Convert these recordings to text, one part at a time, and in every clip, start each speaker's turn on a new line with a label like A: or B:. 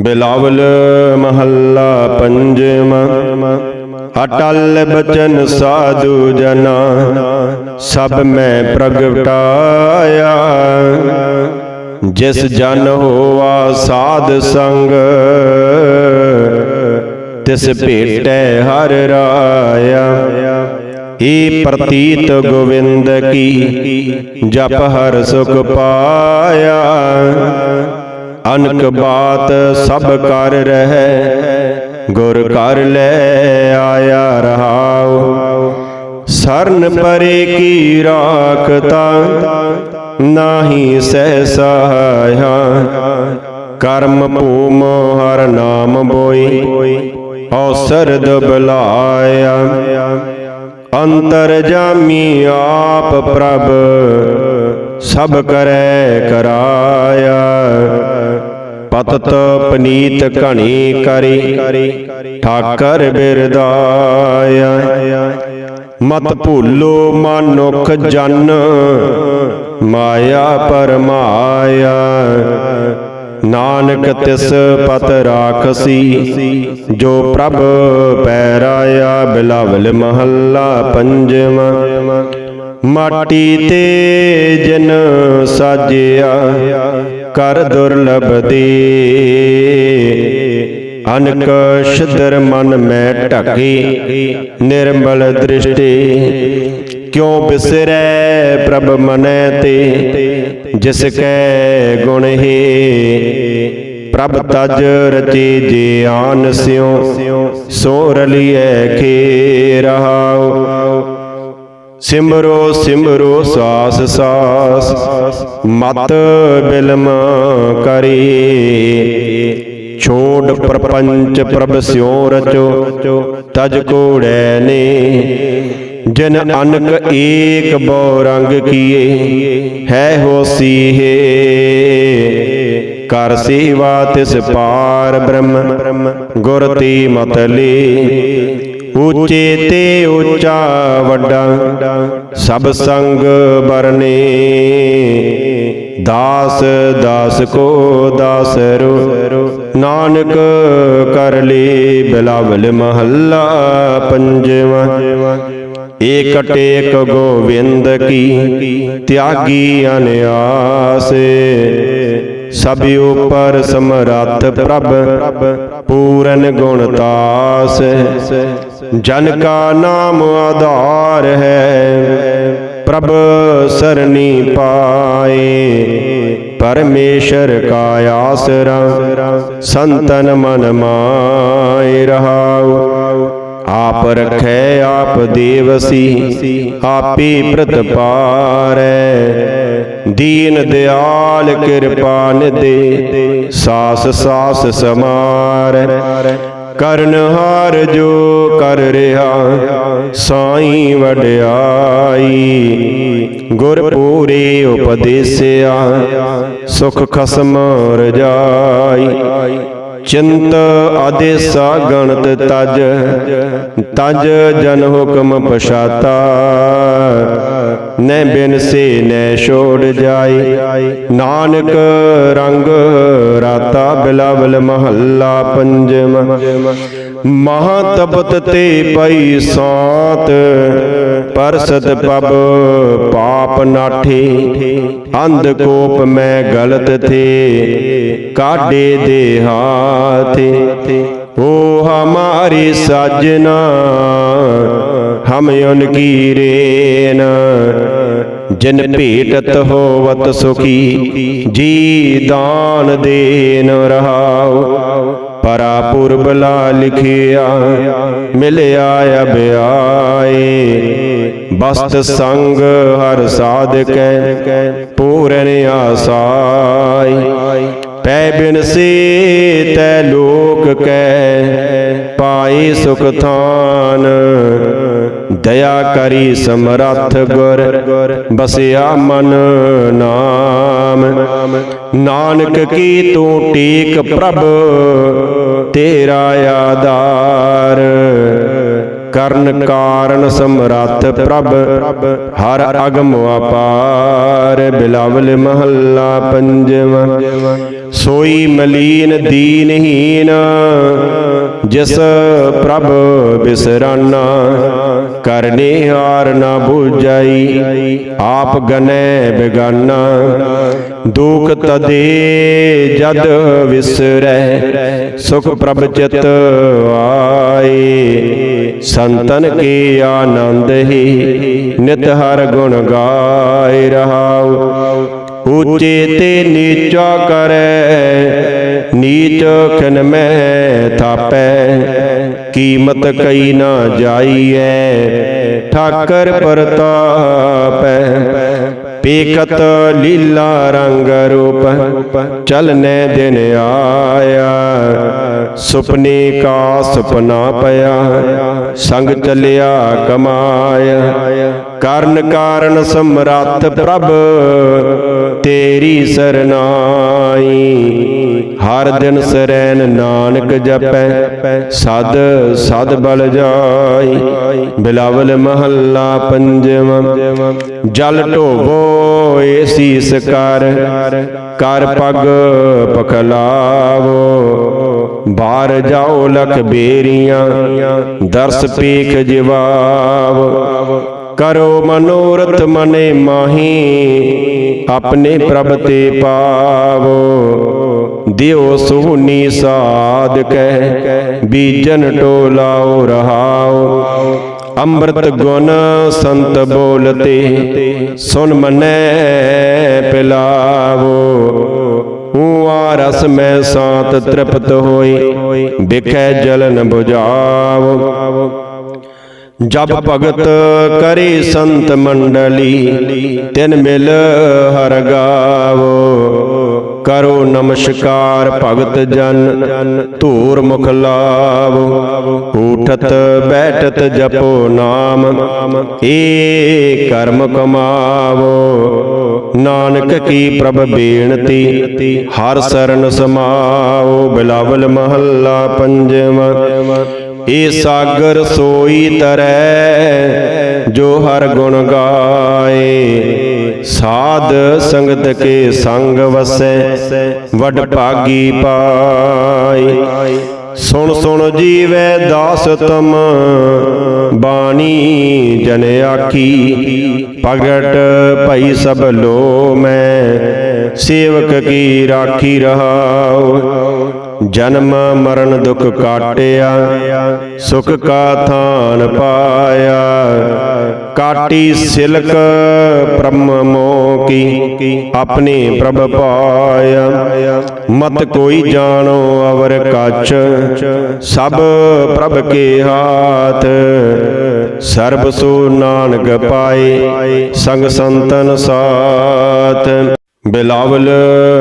A: ਬਿਲਾਵਲ ਮਹੱਲਾ ਪੰਜਵਾਂ, ਅਟਲ ਬਚਨ ਸਾਧੂ ਜਨਾ, ਸਭ ਮੈਂ ਪ੍ਰਗਟਾਇਆ। ਜਿਸ ਜਨ ਹੋਆ ਸਾਧ ਸੰਗ, ਤਿਸ ਭੇਟੈ ਹਰ ਰਾਇਆ। ਏ ਪ੍ਰਤੀਤ ਗੋਵਿੰਦ ਕੀ, ਜਪ ਹਰ ਸੁਖ ਪਾਇਆ। ਅਨਕ ਬਾਤ ਸਭ ਕਰ ਰਹਿ, ਗੁਰ ਕਰ ਲੈ ਆਇਆ ਰਹਾਉ। ਸਰਨ ਪਰੇ ਕੀ ਰਾਖਤਾ, ਨਾਹੀ ਸਹਿ ਸਹਾਇਆ ਕਰਮ ਭੂਮ ਹਰ ਨਾਮ ਬੋਈ ਔਸਰ ਦਬਲਾਇਆ ਅੰਤਰ ਜਾਮੀ ਆਪ ਪ੍ਰਭ, ਸਭ ਕਰੈ ਕਰਾਇਆ। ਪਤਤ ਪਨੀਤ ਘਣੀ ਕਰੀ, ਠਾਕਰ ਬਿਰਦਾਇਆ। ਮਤ ਭੁੱਲੋ ਮਨੁਖ ਜਨ, ਮਾਇਆ ਪਰਮਾਇਆ। ਨਾਨਕ ਤਿਸ ਪਤ ਰਾਖਸੀ, ਜੋ ਪ੍ਰਭ ਪੈਰਾਇਆ, ਬਿਲਾਵਲ ਮਹੱਲਾ ਪੰਜਵਾਂ। ਮਾਟੀ ਤੇ ਜਨ ਸਾਜਿਆ ਕਰ ਦੁਰਲਭ ਦੇ ਅਨਕ ਸ਼ਦਰ ਮਨ ਮੈਂ ਢਕੀ, ਨਿਰਮਲ ਦ੍ਰਿਸ਼ਟੀ। ਕਿਉ ਬਿਸਰੈ ਪ੍ਰਭ ਮਨੈ ਤੇ, ਜਿਸ ਕੈ ਗੁਣ ਹੀ। ਪ੍ਰਭ ਤਜ ਰਚੇ ਜੇ ਆਨ ਸਿਉ, ਸੋ ਰਲੀਐ ਖੇ ਰਹਾਉ ਸਿਮਰੋ ਸਿਮਰੋ ਸਾਸ ਸਾਸ, ਮਤ ਬਿਲਮ ਕਰੀ। ਛੋੜ ਪ੍ਰਪੰਚ ਪ੍ਰਭ ਸਿਉ ਰਚੋ ਤਜ ਕੋੜੈ ਨੇ। ਜਨ ਅਨਕ ਏਕ ਬੋ ਰੰਗ ਕੀਏ, ਹੈ ਹੋਸੀ ਹੈ ਕਰ ਸੇਵਾ ਤਿਸ ਪਾਰ ਬ੍ਰਹਮ, ਗੁਰ ਤੀ ਮਤਲੀ ਉੱਚੇ ਤੇ ਉੱਚਾ ਵੱਡਾ, ਸਭ ਸੰਗ ਬਰਨੇ ਦਾਸ ਦਾਸ ਕੋ ਦਾਸ ਨਾਨਕ ਕਰ ਲੇ ਬਿਲਾਵਲ ਮਹੱਲਾ ਪੰਜਵਾਂ। ਏਕ ਟੇਕ ਗੋਵਿੰਦ ਕੀ, ਤਿਆਗੀ ਅਨਿਆਸੇ। ਸਭ ਉਪਰ ਸਮਰੱਥ ਪ੍ਰਭ, ਪੂਰਨ ਗੁਣ ਤਾਸ। ਜਨ ਕਾ ਨਾਮ ਆਧਾਰ ਹੈ, ਪ੍ਰਭ ਸਰਣੀ ਪਾਏ। ਪਰਮੇਸ਼ਰ ਕਾ ਆਸਰਾ, ਸੰਤਨ ਮਨ ਮਾਇ ਰਹਾਉ। ਆਪ ਰਖੈ, ਆਪ ਦੇਵਸੀ, ਆਪੇ ਪ੍ਰਤਪਾਰੈ ਦੀਨ ਦਿਆਲ ਕਿਰਪਾ ਨਿਦੇ ਸਾਸ ਸਾਸ ਸਮਾਰ। ਕਰਨ ਹਾਰ ਜੋ ਕਰ ਰਿਹਾ, ਸਾਈ ਵਡਿਆਈ। ਗੁਰ ਪੂਰੇ ਉਪਦੇਸਿਆ, ਸੁਖ ਖਸਮ ਰਜਾਈ। ਚਿੰਤ ਆਦੇਸਾ ਗਣਤ ਤਜ ਤਜ ਜਨ ਹੁਕਮ ਪਛਾਤਾ। ਨੈ ਬਿਨ ਸੇ ਨੈ ਛੋੜ ਜਾਈ। ਨਾਨਕ ਰੰਗ ਰਾਤਾ ਬਿਲਾਵਲ ਮਹੱਲਾ ਪੰਜਵਾਂ ਮਹਾ ਤਪਤ ਤੇ ਪਈ ਸਾਤ, ਪਰਸਤ ਪਬ ਪਾਪ ਨਾਠੇ। ਅੰਧ ਕੋਪ ਮੈਂ ਗਲਤ ਥੇ, ਕਾਢੇ ਦੇ ਹਾਥੇ। ਓ ਹਮਾਰੀ ਸਾਜਨਾ ਹਮ ਉਨਕੀ ਰੇਨ ਜਿਨ ਭੇਟਤ ਹੋਵਤ ਸੁਖੀ ਜੀ ਦਾਨ ਦੇਨ ਰਹਾਉ ਪਰਾ ਪੁਰਬਲਾ ਲਿਖਿਆ ਮਿਲਿਆ ਅਭਿਆਏ। ਬਸਤ ਸੰਗ ਹਰ ਸਾਧਕੈ ਪੂਰਨ ਆਸਾਈ। ਪੈ ਬਿਨ ਸੇ ਤੈ ਲੋਕ ਕੈ ਪਾਈ ਸੁਖ ਥਾਨ। ਦਇਆ ਕਰੀ ਸਮਰੱਥ ਗੁਰ, ਬਸਿਆ ਮਨ ਨਾਮ। ਨਾਨਕ ਕੀ ਤੂੰ ਟੇਕ ਪ੍ਰਭ, ਤੇਰਾ ਆਧਾਰ। ਕਰਨ ਕਾਰਨ ਸਮਰੱਥ ਪ੍ਰਭ, ਹਰ ਅਗਮ ਅਪਾਰ। ਬਿਲਾਵਲ ਮਹੱਲਾ ਪੰਜਵਾਂ, ਸੋਈ ਮਲੀਨ ਦੀਨਹੀਨ, ਜਿਸ ਪ੍ਰਭ ਬਿਸਰਾਨਾ। ਕਰਨੇ ਹਾਰ ਨਾ ਬੁਝਾਈ, ਆਪ ਗਨੈ ਬਿਗਾਨਾ। ਦੁਖ ਤਦੇ ਜਦ ਵਿਸਰੈ, ਸੁਖ ਪ੍ਰਭ ਚਿਤ ਆਏ। ਸੰਤਨ ਕੇ ਆਨੰਦ ਹੀ, ਨਿਤ ਹਰ ਗੁਣ ਗਾਏ ਰਹਾਉ। ਉੱਚੇ ਤੇ ਨੀਚਾ ਕਰੈ, ਨੀਚ ਖਨ ਮੈਂ ਥਾਪੈ। ਕੀਮਤ ਕਈ ਨਾ ਜਾਈਐ। ਠਾਕਰ ਪ੍ਰਤਾਪੈ ਪੇਕਤ ਲੀਲਾ ਰੰਗ ਰੂਪ, ਚਲਨੇ ਦਿਨ ਆਇਆ। ਸੁਪਨੇ ਕਾ ਸੁਪਨਾ ਪਿਆ, ਸੰਗ ਚਲਿਆ ਕਮਾਇਆ। ਕਰਨ ਕਾਰਨ ਸਮਰੱਥ ਪ੍ਰਭ, ਤੇਰੀ ਸਰਨਾਈ। ਹਰ ਦਿਨ ਸਰੈਨ ਨਾਨਕ ਜਪੈ, ਸਦ ਸਦ ਬਲ ਜਾਈ। ਬਿਲਾਵਲ ਮਹੱਲਾ ਪੰਜਵਾਂ, ਜਲ ਢੋਵੋ ਏ ਕਰ ਕਰ ਪਗ ਪਖਲਾਵੋ। ਬਾਹਰ ਜਾਓ ਲਖ ਬੇਰੀਆਂ, ਦਰਸ ਪੀਖ ਜਵਾਵ। ਕਰੋ ਮਨੋਰਥ ਮਨੇ ਮਾਹੀ, ਆਪਣੇ ਪ੍ਰਭ ਤੇ ਪਾਵੋ। ਦਿਓ ਸੁਹਨੀ ਸਾਧ ਕਹਿ ਬੀਜਨ ਟੋਲਾਓ ਰਹਾਓ ਅੰਮ੍ਰਿਤ ਗੁਣ ਸੰਤ ਬੋਲਤੇ, ਸੁਨ ਮਨੈ ਪਿਲਾਵੋ। ਹੂਆ ਰਸ ਮੈਂ ਸਾਤ ਤ੍ਰਿਪਤ ਹੋਈ ਬਿਖੈ ਜਲਨ 부ਝਾਵ ਜਬ ਭਗਤ ਕਰੇ ਸੰਤ ਮੰਡਲੀ, ਤਿਨ ਮਿਲ ਹਰ ਗਾਵੋ। ਕਰੋ ਨਮਸਕਾਰ ਭਗਤ ਜਨ, ਧੂਰ ਮੁਖ ਲਾਵੋ। ਉਠਤ ਬੈਠਤ ਜਪੋ ਨਾਮ, ਏ ਕਰਮ ਕਮਾਵੋ। ਨਾਨਕ ਕੀ ਪ੍ਰਭ ਬੇਨਤੀ, ਹਰ ਸਰਨ ਸਮਾਓ ਬਿਲਾਵਲ ਮਹੱਲਾ ਪੰਜਵਾਂ, ਏ ਸਾਗਰ ਸੋਈ ਤਰੈ, ਜੋ ਹਰ ਗੁਣ ਗਾਏ। ਸਾਧ ਸੰਗਤ ਕੇ ਸੰਗ ਵਸੈ, ਵਡ ਭਾਗੀ ਪਾਈ। ਸੁਣ ਸੁਣ ਜੀਵੈ ਦਾਸ ਤਮ, ਬਾਣੀ ਜਨ ਆਖੀ। ਪ੍ਰਗਟ ਭਈ ਸਭ ਲੋ ਮੈਂ, ਸੇਵਕ ਕੀ ਰਾਖੀ ਰਹਾਉ। ਜਨਮ ਮਰਨ ਦੁਖ ਕਾਟਿਆ, ਸੁਖ ਕਾ ਥਾਨ ਪਾਇਆ। ਕਾਟੀ ਸਿਲਕ ਬ੍ਰਹਮ ਮੋ ਕੀ ਆਪਣੇ ਪ੍ਰਭ ਪਾਇਆ। ਮਤ ਕੋਈ ਜਾਣੋ ਅਵਰ ਕੱਚ ਸਭ ਪ੍ਰਭ ਕੇ ਹਾਥ। ਸਰਬ ਸੋ ਨਾਨਕ ਪਾਏ, ਸੰਗ ਸੰਤਨ ਸਾਥ। ਬਿਲਾਵਲ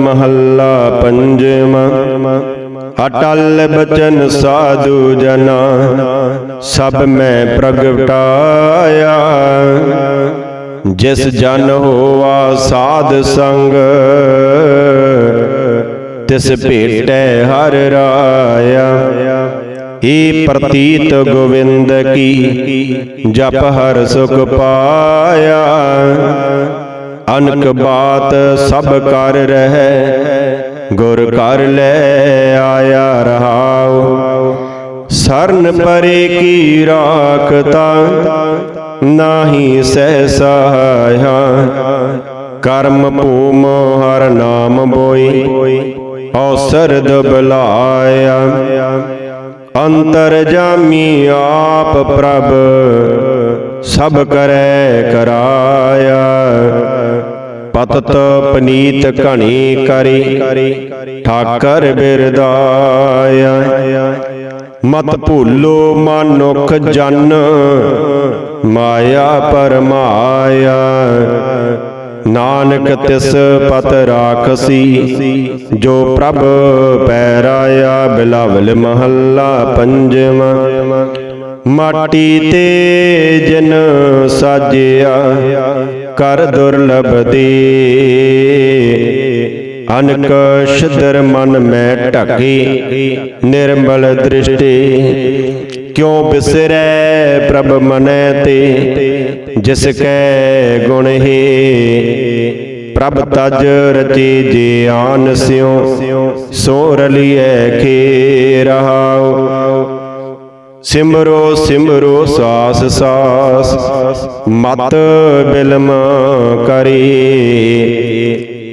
A: ਮਹੱਲਾ ਪੰਜਵਾਂ। ਅਟਲ ਬਚਨ ਸਾਧੂ ਜਨਾ, ਸਭ ਮੈਂ ਪ੍ਰਗਟਾਇਆ। ਜਿਸ ਜਨ ਹੋਆ ਸਾਧ ਸੰਗ, ਤਿਸ ਭੇਟੈ ਹਰ ਰਾਇਆ। ਏ ਪ੍ਰਤੀਤ ਗੋਵਿੰਦ ਕੀ, ਜਪ ਹਰ ਸੁਖ ਪਾਇਆ। ਅਨਕ ਬਾਤ ਸਭ ਕਰ ਰਹਿ ਗੁਰ ਕਰ ਲੈ ਆਇਆ ਰਹਾਉ। ਸਰਨ ਪਰੇ ਕੀ ਰਾਖਤਾ, ਨਾਹੀ ਸਹਿ ਸਹਾਇਆ ਕਰਮ ਭੂਮ ਹਰ ਨਾਮ ਬੋਈ ਔਸਰ ਦਬਲਾਇਆ ਅੰਤਰ ਜਾਮੀ ਆਪ ਪ੍ਰਭ, ਸਭ ਕਰੈ ਕਰਾਇਆ। ਪਤਤ ਪਨੀਤ ਘਣੀ ਕਰੀ। ਠਾਕਰ ਬਿਰਦਾਇਆ। ਮਤ ਭੁੱਲੋ ਮਨੁਖ ਜਨ। ਮਾਇਆ ਪਰਮਾਇਆ। ਨਾਨਕ ਤਿਸ ਪਤ ਰਾਖਸੀ। ਜੋ ਪ੍ਰਭ ਪੈਰਾਇਆ, ਬਿਲਾਵਲ ਮਹੱਲਾ ਪੰਜਵਾਂ। ਮਾਟੀ ਤੇ ਜਨ ਸਾਜਿਆ। ਕਰ ਦੁਰਲਭ ਦੇ ਅਨਕ ਸ਼ਦਰ ਮਨ ਮੈਂ ਢਕੀ ਨਿਰਮਲ ਦ੍ਰਿਸ਼ਟੀ। ਕਿਉ ਬਿਸਰੈ ਪ੍ਰਭ ਮਨੈ ਤੇ, ਜਿਸ ਕੈ ਗੁਣ ਹੀ। ਪ੍ਰਭ ਤਜ ਰਚੇ ਜੇ ਆਨ ਸਿਉ, ਸੋ ਰਲੀਐ ਖੇ ਰਹਾਉ ਸਿਮਰੋ ਸਿਮਰੋ ਸਾਸ ਸਾਸ, ਮਤ ਬਿਲਮ ਕਰੇ।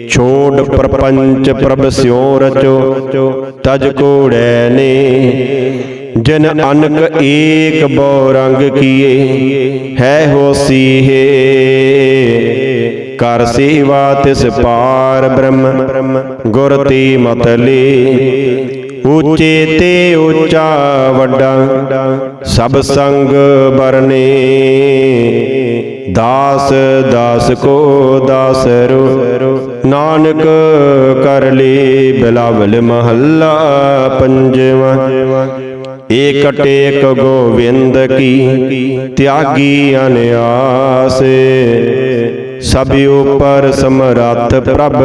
A: ਛੋੜ ਪ੍ਰਪੰਚ ਪ੍ਰਭ ਸਿਉ ਰਚੋ ਤਜ ਕੋੜੈ ਨੇ। ਜਨ ਅਨਕ ਏਕ ਬੋ ਰੰਗ ਕੀਏ, ਹੈ ਹੋਸੀ ਹੈ ਕਰ ਸੇਵਾ ਤਿਸ ਪਾਰ ਬ੍ਰਹਮ, ਗੁਰ ਤੇ ਮਤਲੇ ਉੱਚੇ ਤੇ ਉੱਚਾ ਵੱਡਾ, ਸਭ ਸੰਗ ਬਰਨੇ ਦਾਸ ਦਾਸ ਕੋ ਦਾਸ ਨਾਨਕ ਕਰ ਲੇ ਬਿਲਾਵਲ ਮਹੱਲਾ ਪੰਜਵਾ। ਏਕ ਟੇਕ ਗੋਵਿੰਦ ਕੀ, ਤਿਆਗੀ ਅਨਿਆਸ। ਸਭ ਉਪਰ ਸਮਰੱਥ ਪ੍ਰਭ,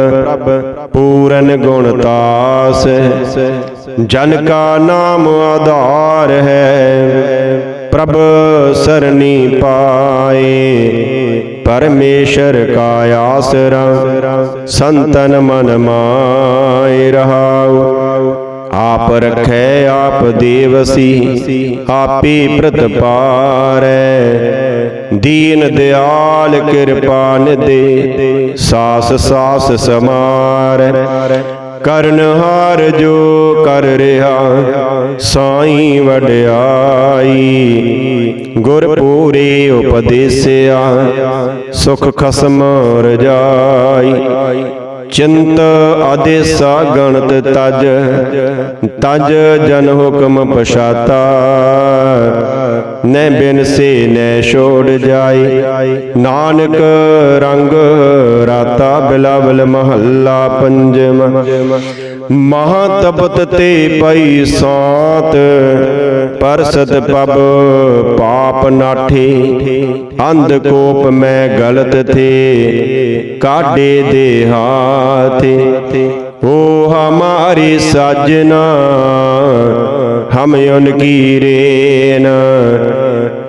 A: ਪੂਰਨ ਗੁਣਤਾਸ ਜਨ ਕਾ ਨਾਮ ਆਧਾਰ ਹੈ, ਪ੍ਰਭ ਸਰਣੀ ਪਾਏ। ਪਰਮੇਸ਼ਰ ਕਾ ਆਸਰਾ, ਸੰਤਨ ਮਨ ਮਾਇ ਰਹਾਉ। ਆਪ ਰਖੈ, ਆਪ ਦੇਵਸੀ, ਆਪੇ ਪ੍ਰਤਪਾਰੈ। ਦੀਨ ਦਿਆਲ ਕਿਰਪਾ ਨਿਦੇ ਸਾਸ ਸਾਸ ਸਮਾਰ। ਕਰਨ ਹਾਰ ਜੋ ਕਰ ਰਿਹਾ, ਸਾਈ ਵਡਿਆਈ। ਗੁਰ ਪੂਰੇ ਉਪਦੇਸਿਆ, ਸੁਖ ਖਸਮ ਰਜਾਈ। ਚਿੰਤ ਆਦੇਸਾ ਗਣਤ ਤਜ ਤਜ ਜਨ ਹੁਕਮ ਪਛਾਤਾ। ਨੈ ਬਿਨ ਸੇ ਨੈ ਛੋੜ ਜਾਈ। ਨਾਨਕ ਰੰਗ ਰਾਤਾ ਬਿਲਾਵਲ ਮਹੱਲਾ ਪੰਜਮ। ਮਹਾ ਤਪਤ ਤੇ ਪਈ ਸਾਤ, ਪਰਸਤ ਪਬ ਪਾਪ ਨਾਠੇ। ਅੰਧ ਕੋਪ ਮੈਂ ਗਲਤ ਥੇ, ਕਾਢੇ ਦੇ ਹਾਥੇ। ਓ ਹਮਾਰੀ ਸਾਜਨਾ ਹਮ ਉਨਕੀ ਰੇਨ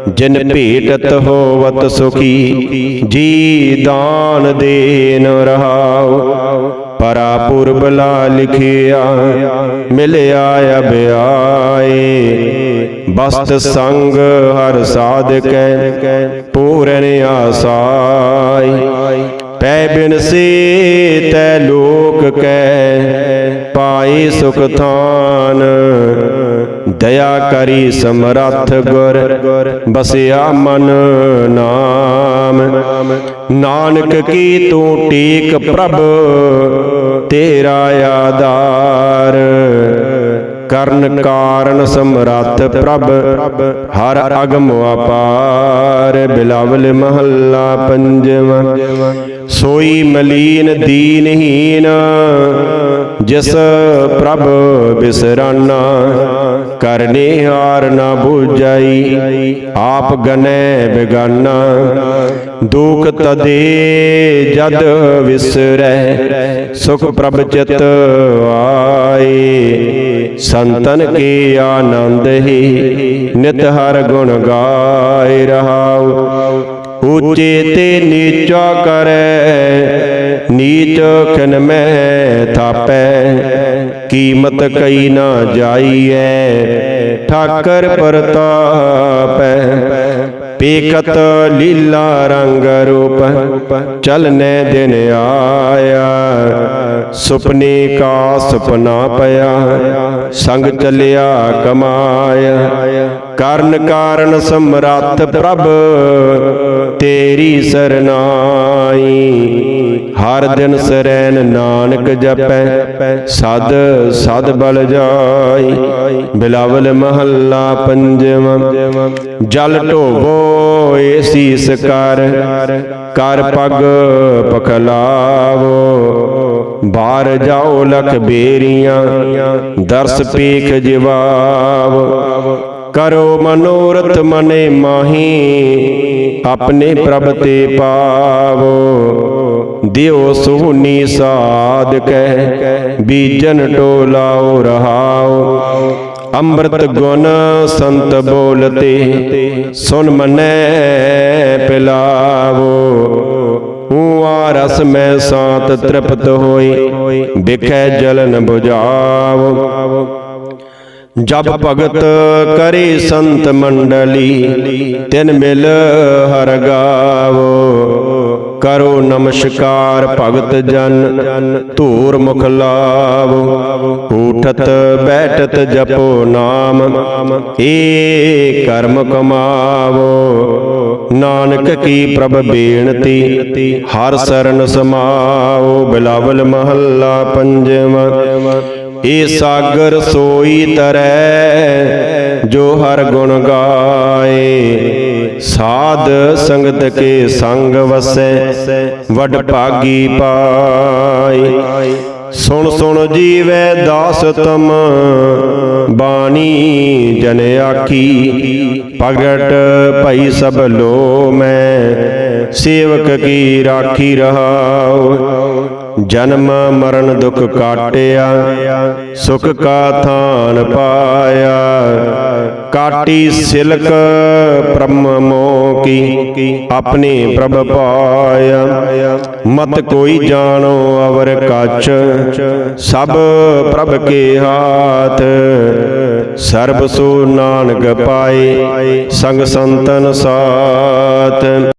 A: ਜਿਨ ਭੇਟਤ ਹੋਵਤ ਸੁਖੀ, ਜੀ ਦਾਨ ਦੇਨ ਰਹਾਉ। ਪਰਾ ਪੁਰਬਲਾ ਲਿਖਿਆ, ਮਿਲਿਆ ਅਭਿਆਏ। ਬਸਤ ਸੰਗ ਹਰ ਸਾਧਕੈ ਪੂਰਨ ਆਸਾਈ। ਪੈ ਬਿਨ ਸੇ ਤੈ ਲੋਕ ਕੈ ਪਾਈ ਸੁਖ ਥਾਨ ਦਇਆ ਕਰੀ ਸਮਰੱਥ ਗੁਰ, ਬਸਿਆ ਮਨ ਨਾਮ। ਨਾਨਕ ਕੀ ਤੂੰ ਟੇਕ ਪ੍ਰਭ, ਤੇਰਾ ਆਧਾਰ। ਕਰਨ ਕਾਰਨ ਸਮਰੱਥ ਪ੍ਰਭ, ਹਰ ਅਗਮ ਅਪਾਰ। ਬਿਲਾਵਲ ਮਹੱਲਾ ਪੰਜਵਾ, ਸੋਈ ਮਲੀਨ ਦੀਨਹੀਨ, ਜਿਸ ਪ੍ਰਭ ਬਿਸਰਾਨਾ। ਕਰਨੇ ਹਾਰ ਨਾ ਬੁਝਾਈ। ਆਪ ਗਨੈ ਬਿਗਾਨਾ, ਦੁਖ ਤਦੇ ਜਦ ਵਿਸਰੈ, ਸੁਖ ਪ੍ਰਭ ਚਿਤ ਆਏ। ਸੰਤਨ ਕੀ ਆਨੰਦ ਹੀ ਨਿਤ ਹਰ ਗੁਣ ਗਾਇ ਰਹਾਉ। ਉੱਚੇ ਤੇ ਨੀਚਾ ਕਰੈ, ਨੀਚ ਖਨ ਮੈਂ ਥਾਪੈ। ਕੀਮਤ ਕਈ ਨਾ ਜਾਈਐ। ਠਾਕਰ ਪ੍ਰਤਾਪੈ ਪੇਕਤ ਲੀਲਾ ਰੰਗ ਰੂਪ, ਚਲਨੇ ਦਿਨ ਆਇਆ। ਸੁਪਨੇ ਕਾ ਸੁਪਨਾ ਪਿਆ, ਸੰਗ ਚੱਲਿਆ ਕਮਾਇਆ। ਕਰਨ ਕਾਰਨ ਸਮਰੱਥ ਪ੍ਰਭ ਤੇਰੀ ਸਰਨਾਈ, ਹਰ ਦਿਨ ਸਰੈਨ ਨਾਨਕ ਜਪੈ, ਸਦ ਸਦ ਬਲ ਜਾਈ। ਬਿਲਾਵਲ ਮਹੱਲਾ ਪੰਜਵਾਂ ਜਲ ਢੋਵੋ ਏ ਕਰ ਕਰ ਪਗ ਪਖਲਾਵੋ। ਬਾਹਰ ਜਾਓ ਲਖ ਬੇਰੀਆਂ, ਦਰਸ ਪੀਖ ਜਵਾਬ ਕਰੋ ਮਨੋਰਥ ਮਨੇ ਮਾਹੀ ਆਪਣੇ ਪ੍ਰਭ ਤੇ ਪਾਵੋ। ਦਿਓ ਸੁਹਨੀ ਸਾਧ ਕਹਿ ਬੀਜਨ ਟੋਲਾਓ ਰਹਾਓ। ਅੰਮ੍ਰਿਤ ਗੁਣ ਸੰਤ ਬੋਲਤੇ, ਸੁਨ ਮਨੈ ਪਿਲਾਵੋ। ਹੂਆ ਰਸ ਮੈਂ ਸਾਤ ਤ੍ਰਿਪਤ ਹੋਈ ਬਿਖੈ ਜਲਨ 부ਝਾਵ ਜਬ ਭਗਤ ਕਰੇ ਸੰਤ ਮੰਡਲੀ, ਤਿਨ ਮਿਲ ਹਰ ਗਾਵੋ। ਕਰੋ ਨਮਸਕਾਰ ਭਗਤ ਜਨ, ਧੂਰ ਮੁਖ ਲਾਵੋ। ਉਠਤ ਬੈਠਤ ਜਪੋ ਨਾਮ, ਏ ਕਰਮ ਕਮਾਵੋ। ਨਾਨਕ ਕੀ ਪ੍ਰਭ ਬੇਨਤੀ, ਹਰ ਸਰਨ ਸਮਾਓ ਬਿਲਾਵਲ ਮਹੱਲਾ ਪੰਜਵਾਂ ਏ ਸਾਗਰ ਸੋਈ ਤਰੈ, ਜੋ ਹਰ ਗੁਣ ਗਾਏ। ਸਾਧ ਸੰਗਤ ਕੇ ਸੰਗ ਵਸੈ, ਵਡ ਭਾਗੀ ਪਾਈ ਸੁਣ ਸੁਣ ਜੀਵੈ ਦਾਸ ਤਮ, ਬਾਣੀ ਜਨ ਆਖੀ। ਪ੍ਰਗਟ ਭਈ ਸਭ ਲੋ ਮੈਂ ਸੇਵਕ ਕੀ ਰਾਖੀ ਰਹਾਉ। ਜਨਮ ਮਰਨ ਦੁਖ ਕਾਟਿਆ, ਸੁਖ ਕਾ ਥਾਨ ਪਾਇਆ। ਕਾਟੀ ਸਿਲਕ ਬ੍ਰਹਮ ਮੋ ਕੀ ਆਪਣੇ ਪ੍ਰਭ ਪਾਇਆ। ਮਤ ਕੋਈ ਜਾਣੋ ਅਵਰ ਕਛ, ਸਭ ਪ੍ਰਭ ਕੇ ਹਾਥ। ਸਰਬ ਸੋ ਨਾਨਕ ਪਾਏ, ਸੰਗ ਸੰਤਨ ਸਾਥ।